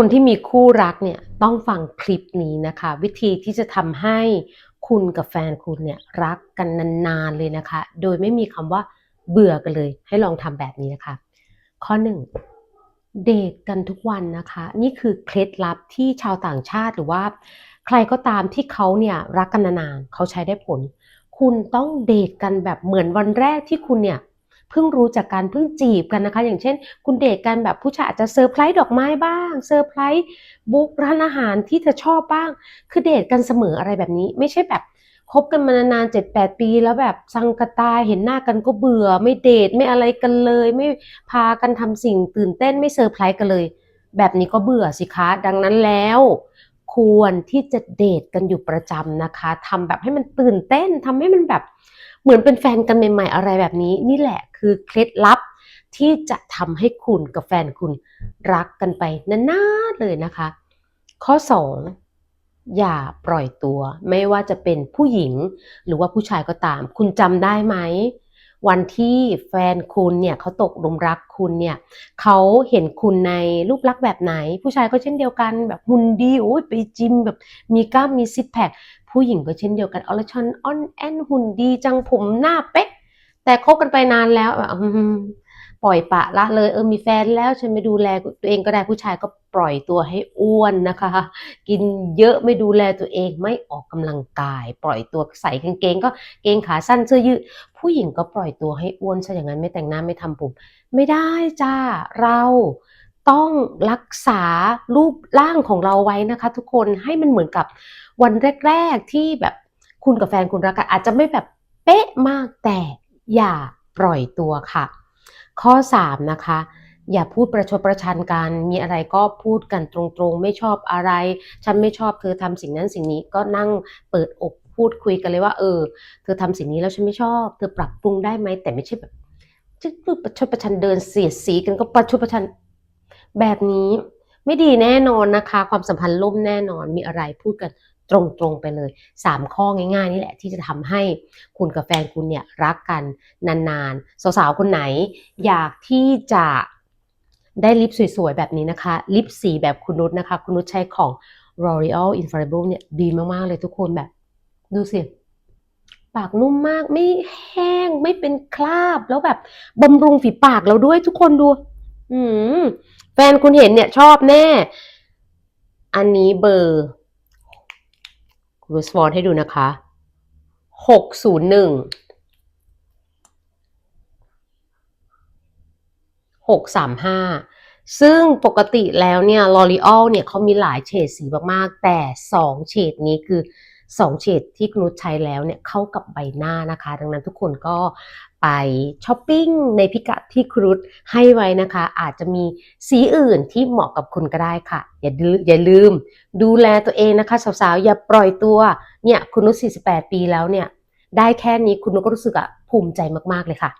คนที่มีคู่รักเนี่ยต้องฟังคลิปนี้นะคะ วิธีที่จะทำให้คุณกับแฟนคุณเนี่ยรักกันนานๆเลยนะคะ โดยไม่มีคำว่าเบื่อกันเลย ให้ลองทำแบบนี้นะคะ ข้อหนึ่งเดทกันทุกวันนะคะ นี่คือเคล็ดลับที่ชาวต่างชาติหรือว่า ใครก็ตามที่เขาเนี่ยรักกันนานๆเขาใช้ได้ผล คุณต้องเดทกันแบบเหมือนวันแรกที่คุณเนี่ย เพิ่งรู้จักกันเพิ่งจีบกันนะคะ อย่างเช่น คุณเดทกันแบบผู้ชายอาจจะเซอร์ไพรส์ดอกไม้บ้างเซอร์ไพรส์บุ๊กร้านอาหารที่เธอชอบบ้าง คือเดทกันเสมออะไรแบบนี้ ไม่ใช่แบบคบกันมานานๆเจ็ดแปดปีแล้วแบบสังกตายเห็นหน้ากันก็เบื่อ ไม่เดทไม่อะไรกันเลย ไม่พากันทำสิ่งตื่นเต้นไม่เซอร์ไพรส์กันเลย แบบนี้ก็เบื่อสิคะ ดังนั้นแล้ว ควรที่จะเดทกันอยู่ประจำนะคะทำแบบให้มันตื่นเต้นทำให้มันแบบ เหมือนเป็นแฟนกันใหม่ ๆ อะไรแบบนี้ นี่แหละคือเคล็ดลับที่จะทำให้คุณกับแฟนคุณรักกันไปนานๆเลยนะคะ ข้อ 2 อย่าปล่อยตัว ไม่ว่าจะเป็นผู้หญิงหรือว่าผู้ชายก็ตาม คุณจำได้ไหม วันที่แฟนคุณเนี่ยเขาตกหลุมรักคุณเนี่ยเขาเห็นคุณในรูปลักษณ์แบบไหน ผู้ชายก็เช่นเดียวกันแบบหุ่นดีโอ้ยไปจิมแบบมีกล้ามมีซิปแพคผู้หญิงก็เช่นเดียวกันอลชอนออนแอนหุ่นดีจังผมหน้าเป๊ะ แต่คบกันไปนานแล้วแบบอืมป ล่อยปะละเลยเออมีแฟนแล้วฉันไม่ดูแลตัวเองก็ได้ผู้ชายก็ปล่อยตัวให้อ้วนนะคะ กินเยอะไม่ดูแลตัวเองไม่ออกกำลังกาย ปล่อยตัวใส่กางเกงก็เกงขาสั้นเสื้อยืดผู้หญิงก็ปล่อยตัวให้อ้วนซะอย่างนั้นไม่แต่งหน้าไม่ทำผม ไม่ได้จ้าเราต้องรักษารูปร่างของเราไว้นะคะ ทุกคนให้มันเหมือนกับวันแรก ๆ ที่แบบคุณกับแฟนคุณรักกันอาจจะไม่แบบเป๊ะมากแต่อย่าปล่อยตัวค่ะ ข้อ 3 นะคะ อย่าพูดประชดประชันกัน มีอะไรก็พูดกันตรงๆ ไม่ชอบอะไร ฉันไม่ชอบเธอทำสิ่งนั้นสิ่งนี้ก็นั่งเปิดอกพูดคุยกันเลยว่า เออ เธอทำสิ่งนี้แล้วฉันไม่ชอบ เธอปรับปรุงได้ไหมแต่ไม่ใช่แบบจะพูดประชดประชันเดินเสียดสีกันก็ประชดประชันแบบนี้ไม่ดีแน่นอนนะคะ ความสัมพันธ์ล่มแน่นอนมีอะไรพูดกัน ตรงๆไปเลย 3 ข้อง่ายๆนี่แหละที่จะทำให้คุณกับแฟนคุณเนี่ยรักกันนานๆ สาวๆ คนไหน อยากที่จะได้ลิปสวยๆ แบบนี้นะคะ ลิปสีแบบคุณนุชนะคะ คุณนุชใช้ของ L'Oreal Infallible เนี่ยดีมากๆ เลยทุกคนแบบ ดูสิ ปากนุ่มมากไม่แห้งไม่เป็นคราบแล้วแบบบำรุงฝีปากเราด้วยทุกคนดู อืมแฟนคุณเห็นเนี่ยชอบแน่ อันนี้เบอร์ รูสวอนให้ดูนะคะหกศูนย์หนึ่งหกสามห้าซึ่งปกติแล้วเนี่ยลอรีออลเนี่ยเขามีหลายเฉดสีมาก ๆ แต่สองเฉดนี้คือ สองเฉดที่คุณนุชใช้แล้วเนี่ยเข้ากับใบหน้านะคะ ดังนั้นทุกคนก็ไปช้อปปิ้งในพิกัดที่ครุฑให้ไว้นะคะ อาจจะมีสีอื่นที่เหมาะกับคุณก็ได้ค่ะ อย่าลืมอย่าลืม ดูแลตัวเองนะคะสาวๆ อย่าปล่อยตัวเนี่ยคุณนุช48 ปีแล้วเนี่ยได้แค่นี้คุณนุชก็รู้สึกอะภูมิใจมากๆเลยค่ะ